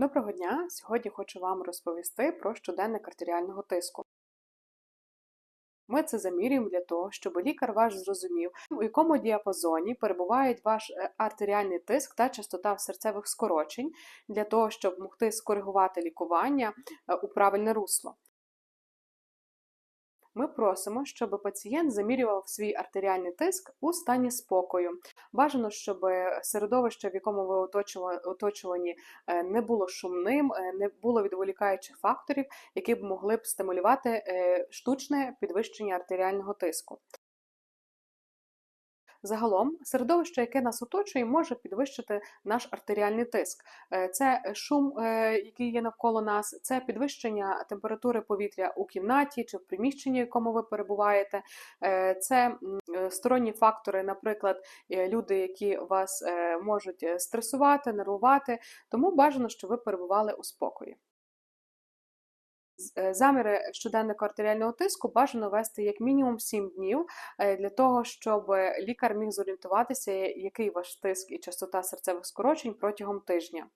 Доброго дня! Сьогодні хочу вам розповісти про щоденник артеріального тиску. Ми це замірюємо для того, щоб лікар ваш зрозумів, у якому діапазоні перебуває ваш е, артеріальний тиск та частота серцевих скорочень, для того, щоб могти скоригувати лікування е, у правильне русло. Ми просимо, щоб пацієнт замірював свій артеріальний тиск у стані спокою. Бажано, щоб середовище, в якому ви оточувані, е, не було шумним, е, не було відволікаючих факторів, які б могли б стимулювати е, штучне підвищення артеріального тиску. Загалом, середовище, яке нас оточує, може підвищити наш артеріальний тиск. Е, це шум, е, який є навколо нас, це підвищення температури повітря у кімнаті чи в приміщенні, в якому ви перебуваєте, е, це сторонні фактори, наприклад, люди, які вас можуть стресувати, нервувати, тому бажано, щоб ви перебували у спокої. Е, заміри щоденника артеріального тиску бажано вести як мінімум 7 днів е, для того, щоб лікар міг зорієнтуватися, який ваш тиск і частота серцевих скорочень протягом тижня.